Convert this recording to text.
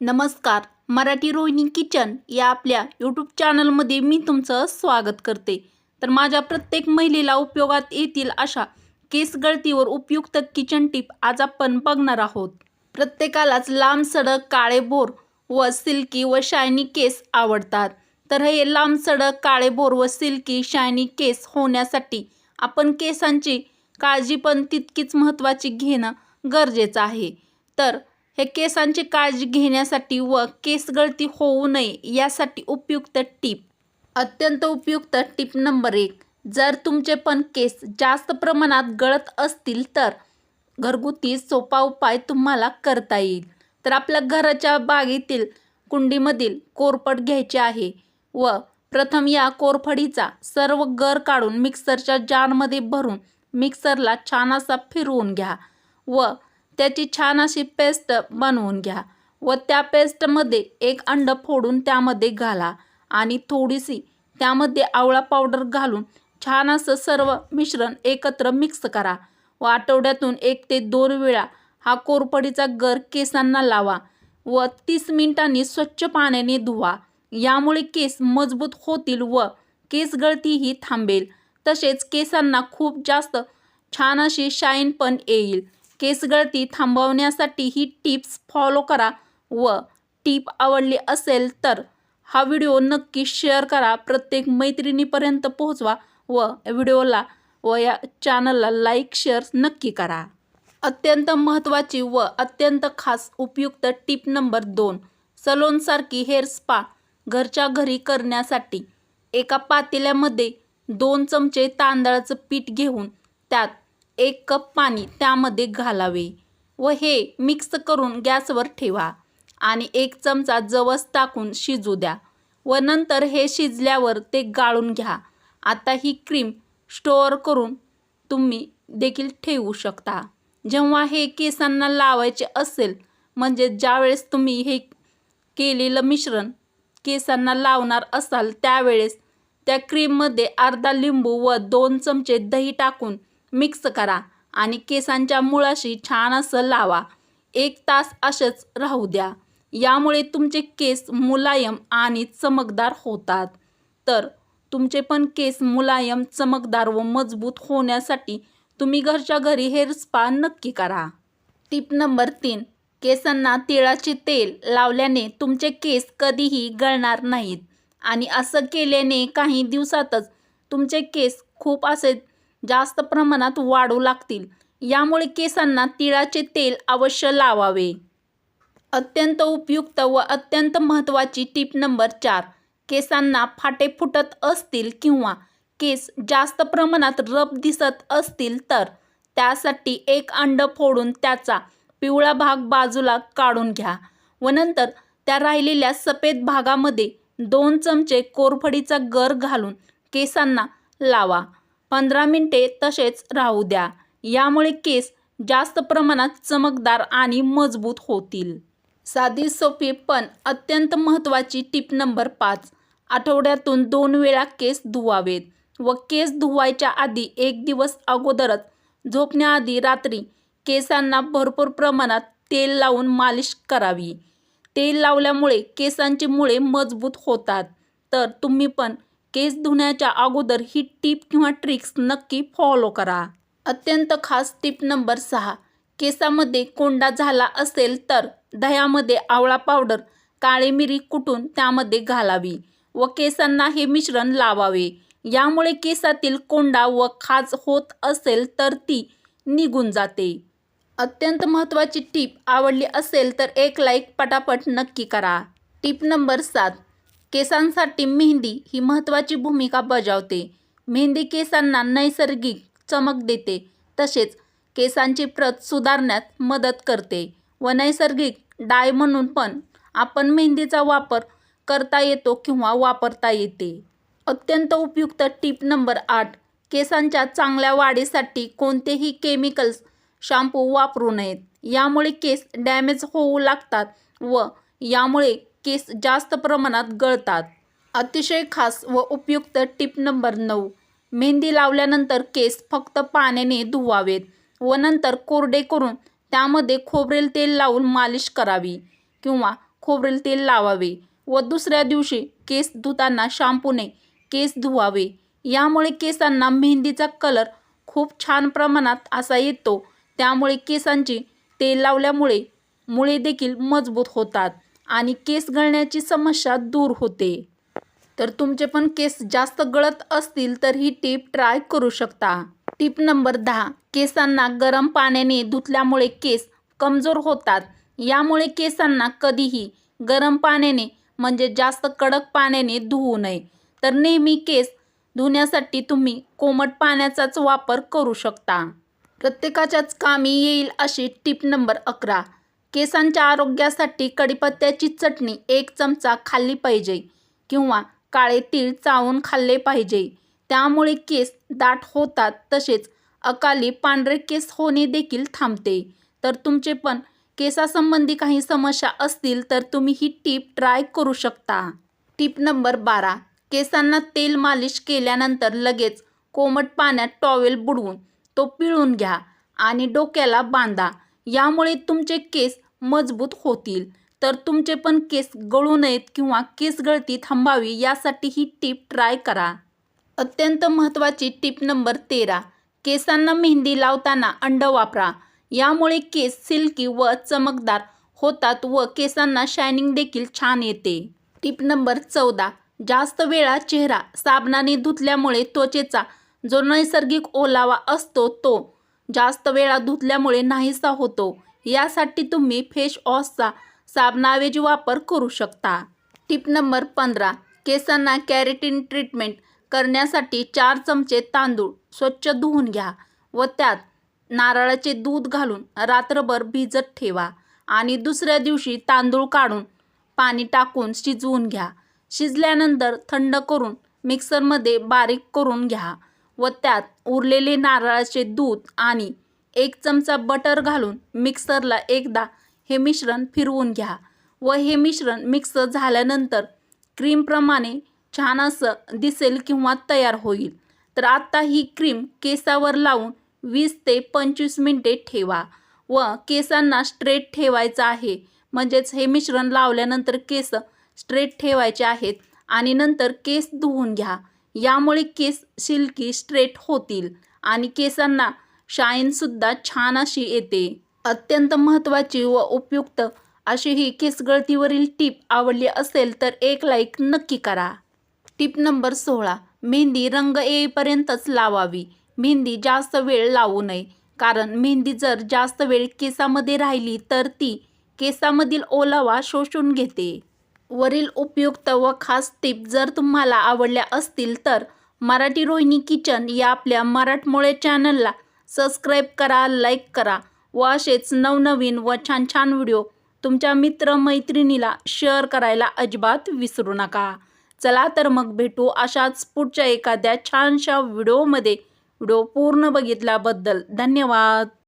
नमस्कार मराठी रोहिणी किचन या आपल्या यूट्यूब चॅनलमध्ये मी तुमचं स्वागत करते. तर माझ्या प्रत्येक महिलेला उपयोगात येतील अशा केस गळतीवर उपयुक्त किचन टिप आज आपण बघणार आहोत. प्रत्येकालाच लांब सडक काळे बोर व सिल्की व शायनी केस आवडतात. तर हे लांब सडक काळे बोर व सिल्की शायनी केस होण्यासाठी आपण केसांची काळजी पण तितकीच महत्त्वाची घेणं गरजेचं आहे. तर हे केसांची काळजी घेण्यासाठी व केस गळती होऊ नये यासाठी उपयुक्त टीप. अत्यंत उपयुक्त टीप नंबर एक. जर तुमचे पण केस जास्त प्रमाणात गळत असतील तर घरगुती सोपा उपाय तुम्हाला करता येईल. तर आपल्या घराच्या बागेतील कुंडीमधील कोरफड घ्यायचे आहे व प्रथम या कोरफडीचा सर्व गर काढून मिक्सरच्या जारमध्ये भरून मिक्सरला छान असा फिरवून घ्या व त्याची छान अशी पेस्ट बनवून घ्या व त्या पेस्टमध्ये एक अंड फोडून त्यामध्ये घाला आणि थोडीशी त्यामध्ये आवळा पावडर घालून छान असं सर्व मिश्रण एकत्र मिक्स करा व आठवड्यातून एक ते दोन वेळा हा कोरपडीचा गर केसांना लावा व तीस मिनिटांनी स्वच्छ पाण्याने धुवा. यामुळे केस मजबूत होतील व केस गळतीही थांबेल. तसेच केसांना खूप जास्त छान अशी शाईन पण येईल. केस गळती थांबवण्यासाठी ही टिप्स फॉलो करा व टीप आवडली असेल तर हा व्हिडिओ नक्की शेअर करा. प्रत्येक मैत्रिणीपर्यंत पोहोचवा व व्हिडिओला व या चॅनलला लाईक शेअर नक्की करा. अत्यंत महत्त्वाची व अत्यंत खास उपयुक्त टीप नंबर दोन सलोनसारखी हेअर स्पा घरच्या घरी करण्यासाठी एका पातेल्यामध्ये दोन चमचे तांदळाचं पीठ घेऊन त्यात एक कप पाणी त्यामध्ये घालावे व हे मिक्स करून गॅसवर ठेवा आणि एक चमचा जवस टाकून शिजू द्या व नंतर हे शिजल्यावर ते गाळून घ्या. आता ही क्रीम स्टोअर करून तुम्ही देखील ठेवू शकता. जेव्हा हे केसांना लावायचे असेल म्हणजे ज्यावेळेस तुम्ही हे केलेलं मिश्रण केसांना लावणार असाल त्यावेळेस त्या क्रीममध्ये अर्धा लिंबू व दोन चमचे दही टाकून मिक्स करा आणि केसांच्या मुळाशी छान असं लावा. एक तास असेच राहू द्या. यामुळे तुमचे केस मुलायम आणि चमकदार होतात. तर तुमचे पण केस मुलायम चमकदार व मजबूत होण्यासाठी तुम्ही घरच्या घरी हेअर स्पा नक्की करा. टिप नंबर तीन. केसांना तिळाचे तेल लावल्याने तुमचे केस कधीही गळणार नाहीत. आणि असं केल्याने काही दिवसातच तुमचे केस खूप असे जास्त प्रमाणात वाढू लागतील. यामुळे केसांना तिळाचे तेल अवश्य लावावे. अत्यंत उपयुक्त व अत्यंत महत्त्वाची टीप नंबर चार. केसांना फाटे फुटत असतील किंवा केस जास्त प्रमाणात रब दिसत असतील तर त्यासाठी एक अंड फोडून त्याचा पिवळा भाग बाजूला काढून घ्या व नंतर त्या राहिलेल्या सफेद भागामध्ये दोन चमचे कोरफडीचा गर घालून केसांना लावा. पंधरा मिनटे तसेच राहू द्या. यामुळे केस जास्त प्रमाणात चमकदार आणि मजबूत होतील. साधी सोपी पण अत्यंत महत्त्वाची टिप नंबर पाच. आठवड्यातून दोन वेळा केस धुवावेत व केस धुवायच्या आधी एक दिवस अगोदरच झोपण्याआधी रात्री केसांना भरपूर प्रमाणात तेल लावून मालिश करावी. तेल लावल्यामुळे केसांची मुळे मजबूत होतात. तर तुम्ही पण केस धुण्याच्या अगोदर ही टीप किंवा ट्रिक्स नक्की फॉलो करा. अत्यंत खास टीप नंबर सहा. केसामध्ये कोंडा झाला असेल तर दह्यामध्ये आवळा पावडर काळी मिरी कुटून त्यामध्ये घालावी व केसांना हे मिश्रण लावावे. यामुळे केसातील कोंडा व खाज होत असेल तर ती निघून जाते. अत्यंत महत्त्वाची टीप आवडली असेल तर एक लाईक पटापट नक्की करा. टीप नंबर सात. केसांसाठी मेहंदी ही महत्त्वाची भूमिका बजावते. मेहंदी केसांना नैसर्गिक चमक देते तसेच केसांची प्रत सुधारण्यात मदत करते व नैसर्गिक डाय म्हणून पण आपण मेहंदीचा वापर करता येतो किंवा वापरता येते. अत्यंत उपयुक्त टीप नंबर आठ केसांच्या चांगल्या वाढीसाठी कोणतेही केमिकल्स शॅम्पू वापरू नयेत. यामुळे केस डॅमेज होऊ लागतात व यामुळे केस जास्त प्रमाणात गळतात. अतिशय खास व उपयुक्त टिप नंबर नऊ. मेहंदी लावल्यानंतर केस फक्त पाण्याने धुवावेत व नंतर कोरडे करून त्यामध्ये खोबरेल तेल लावून मालिश करावी किंवा खोबरेल तेल लावावे व दुसऱ्या दिवशी केस धुताना शॅम्पूने केस धुवावे. यामुळे केसांना मेहंदीचा कलर खूप छान प्रमाणात असा येतो. त्यामुळे केसांची तेल लावल्यामुळे मुळे देखील मजबूत होतात. आणि केस गळण्याची समस्या दूर होते. तर तुमचे पण केस जास्त गळत असतील तर ही टीप ट्राय करू शकता. टीप नंबर दहा केसांना गरम पाण्याने धुतल्यामुळे केस कमजोर होतात. यामुळे केसांना कधीही गरम पाण्याने म्हणजे जास्त कडक पाण्याने धुवू नये. तर नेहमी केस धुण्यासाठी तुम्ही कोमट पाण्याचाच वापर करू शकता. प्रत्येकाच्याच कामी येईल अशी टीप नंबर अकरा केसांच्या आरोग्यासाठी कडीपत्त्याची चटणी एक चमचा खाल्ली पाहिजे किंवा काळे तीळ चावून खाल्ले पाहिजे. त्यामुळे केस दाट होतात तसेच अकाली पांढरे केस होणे देखील थांबते. तर तुमचे पण केसासंबंधी काही समस्या असतील तर तुम्ही ही टीप ट्राय करू शकता. टीप नंबर बारा. केसांना तेल मालिश केल्यानंतर लगेच कोमट पाण्यात टॉवेल बुडवून तो पिळून घ्या आणि डोक्याला बांधा. यामुळे तुमचे केस मजबूत होतील. तर तुमचे पण केस गळू नयेत किंवा केस गळती थांबावी यासाठी ही टीप ट्राय करा. अत्यंत महत्त्वाची टीप नंबर तेरा. केसांना मेहंदी लावताना अंड वापरा. यामुळे केस सिल्की व चमकदार होतात व केसांना शायनिंग देखील छान येते. टीप नंबर चौदा. जास्त वेळा चेहरा साबणाने धुतल्यामुळे त्वचेचा जो नैसर्गिक ओलावा असतो तो जास्त वेळा धुतल्यामुळे नाहीसा होतो. यासाठी तुम्ही फेश वॉशचा साबणाऐवजी वापर करू शकता. टिप नंबर पंधरा. केसांना कॅरेटीन ट्रीटमेंट करण्यासाठी चार चमचे तांदूळ स्वच्छ धुवून घ्या व त्यात नारळाचे दूध घालून रात्रभर भिजत ठेवा आणि दुसऱ्या दिवशी तांदूळ काढून पाणी टाकून शिजवून घ्या. शिजल्यानंतर थंड करून मिक्सरमध्ये बारीक करून घ्या. व त्यात उरलेले नारळाचे दूध आणि एक चमचा बटर घालून मिक्सरला एकदा हे मिश्रण फिरवून घ्या व हे मिश्रण मिक्स झाल्यानंतर क्रीमप्रमाणे छान असं दिसेल किंवा तयार होईल. तर आत्ता ही क्रीम केसावर लावून वीस ते पंचवीस मिनटे ठेवा व केसांना स्ट्रेट ठेवायचं आहे. म्हणजेच हे मिश्रण लावल्यानंतर केस स्ट्रेट ठेवायचे आहेत आणि नंतर केस धुवून घ्या. यामुळे केस सिल्की स्ट्रेट होतील आणि केसांना शाईनसुद्धा छान अशी येते. अत्यंत महत्त्वाची व उपयुक्त अशी ही केसगळतीवरील टीप आवडली असेल तर एक लाईक नक्की करा. टीप नंबर सोळा मेहंदी रंग येईपर्यंतच लावावी. मेहंदी जास्त वेळ लावू नये कारण मेहंदी जर जास्त वेळ केसामध्ये राहिली तर ती केसामधील ओलावा शोषून घेते. वरील उपयुक्त व खास टिप जर तुम्हाला आवडल्या असतील तर मराठी रोहिणी किचन या आपल्या मराठमोळे चॅनलला सबस्क्राईब करा लाईक करा व असेच नवनवीन व छान छान व्हिडिओ तुमच्या मित्रमैत्रिणीला शेअर करायला अजिबात विसरू नका. चला तर मग भेटू अशाच पुढच्या एखाद्या छानशा व्हिडिओमध्ये. व्हिडिओ पूर्ण बघितल्याबद्दल धन्यवाद.